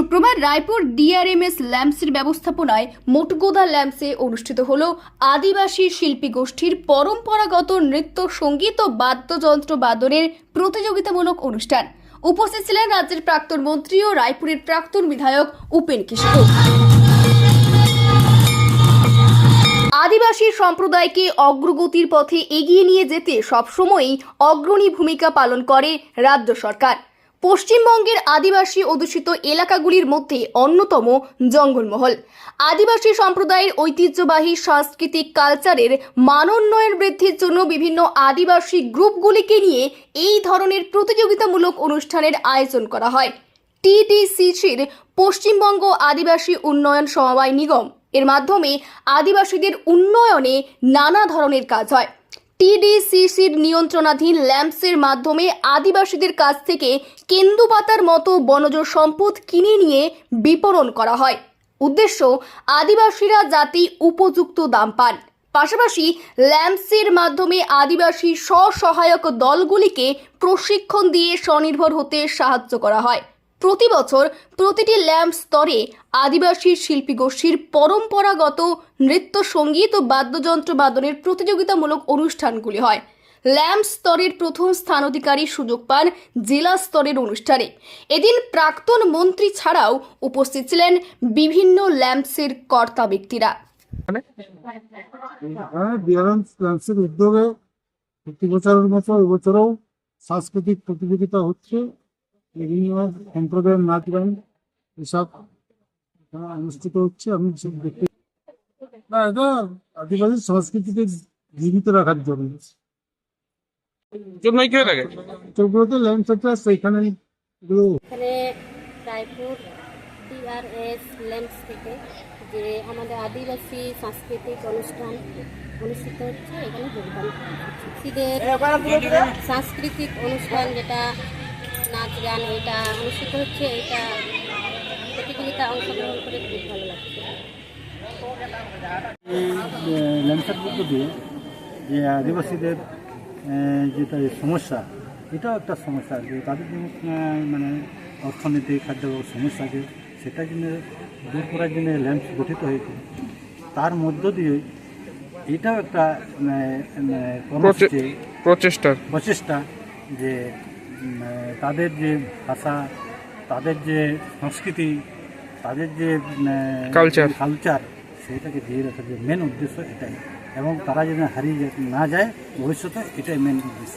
শুক্রবার রায়পুর ডিআরএমএস ল্যাম্পসের ব্যবস্থাপনায় মোটগোদা ল্যাম্পসে অনুষ্ঠিত হল আদিবাসী শিল্পী গোষ্ঠীর পরম্পরাগত নৃত্য, সংগীত ও বাদ্যযন্ত্র বাদনের প্রতিযোগিতামূলক অনুষ্ঠান। উপস্থিত ছিলেন রাজ্যের প্রাক্তন মন্ত্রী ও রায়পুরের প্রাক্তন বিধায়ক উপেন কিশোর। আদিবাসী সম্প্রদায়কে অগ্রগতির পথে এগিয়ে নিয়ে যেতে সবসময়ই অগ্রণী ভূমিকা পালন করে রাজ্য সরকার। পশ্চিমবঙ্গের আদিবাসী অধ্যুষিত এলাকাগুলির মধ্যে অন্যতম জঙ্গলমহল। আদিবাসী সম্প্রদায়ের ঐতিহ্যবাহী, সাংস্কৃতিক, কালচারের মানোন্নয়ন বৃদ্ধির জন্য বিভিন্ন আদিবাসী গ্রুপগুলিকে নিয়ে এই ধরনের প্রতিযোগিতামূলক অনুষ্ঠানের আয়োজন করা হয়। টিডিসিসির পশ্চিমবঙ্গ আদিবাসী উন্নয়ন সমবায় নিগম। এর মাধ্যমে আদিবাসীদের উন্নয়নে নানা ধরনের কাজ হয়। টিডিসিসির নিয়ন্ত্রণাধীন ল্যাম্পসের মাধ্যমে আদিবাসীদের কাছ থেকে কেন্দুপাতার মতো বনজ সম্পদ কিনে নিয়ে বিপণন করা হয়। উদ্দেশ্য, আদিবাসীরা যাতে উপযুক্ত দাম পান। পাশাপাশি ল্যাম্পসের মাধ্যমে আদিবাসী স্বসহায়ক দলগুলিকে প্রশিক্ষণ দিয়ে স্বনির্ভর হতে সাহায্য করা হয়। প্রতি বছর প্রতিটি ল্যাম্প স্তরে আদিবাসী শিল্পী গোষ্ঠীর পরম্পরাগত নৃত্য, সংগীত ও বাদ্যযন্ত্র বাদনের প্রতিযোগিতামূলক অনুষ্ঠানগুলি হয়। ল্যাম্প স্তরের প্রথম স্থান অধিকারী সুযোগ পান জেলা স্তরের অনুষ্ঠানে। এদিন প্রাক্তন মন্ত্রী ছাড়াও উপস্থিত ছিলেন বিভিন্ন ল্যাম্পসের কর্তা ব্যক্তিরা। হ্যাঁ উদ্যোগে প্রতি বছরের মতো এবছরও সাংস্কৃতিক প্রতিযোগিতা হচ্ছে। বিভিন্ন সম্প্রদায়ের নাচ গান এসব অনুষ্ঠিত হচ্ছে আমি সব দেখতে না এটা আদিবাসী সংস্কৃতিকে জীবিত রাখার জন্য। জন্যই কি লাগে চৌগুলোতে ল্যান্ড সেক্টর সেইখানে এখানে রায়পুর টিআরএস ল্যাম্পস থেকে যে আমাদের আদিবাসী সাংস্কৃতিক অনুষ্ঠান অনুষ্ঠিত হচ্ছে এখানে যোগদান সাংস্কৃতিক অনুষ্ঠান যেটা নাচ গান এটা অনুষ্ঠিত হচ্ছে এটা প্রতিযোগিতা অংশগ্রহণ করে খুব ভালো লাগছে। ল্যান্সার মধ্য দিয়ে যে আদিবাসীদের যেটা সমস্যা এটাও একটা সমস্যা যে তাদের যে মানে অর্থনৈতিক খাদ্য সমস্যা আছে সেটা জন্য দূর করার জন্য ল্যাম্পস গঠিত হয়েছে। তার মধ্য দিয়ে এটাও একটা প্রচেষ্টার। প্রচেষ্টা যে তাদের যে ভাষা তাদের যে সংস্কৃতি তাদের যে কালচার কালচার সেটাকে দিয়ে রাখার যে মেন উদ্দেশ্য এটাই। এবং তারা যেন হারিয়ে না যায় ভবিষ্যতে এটাই মেন উদ্দেশ্য।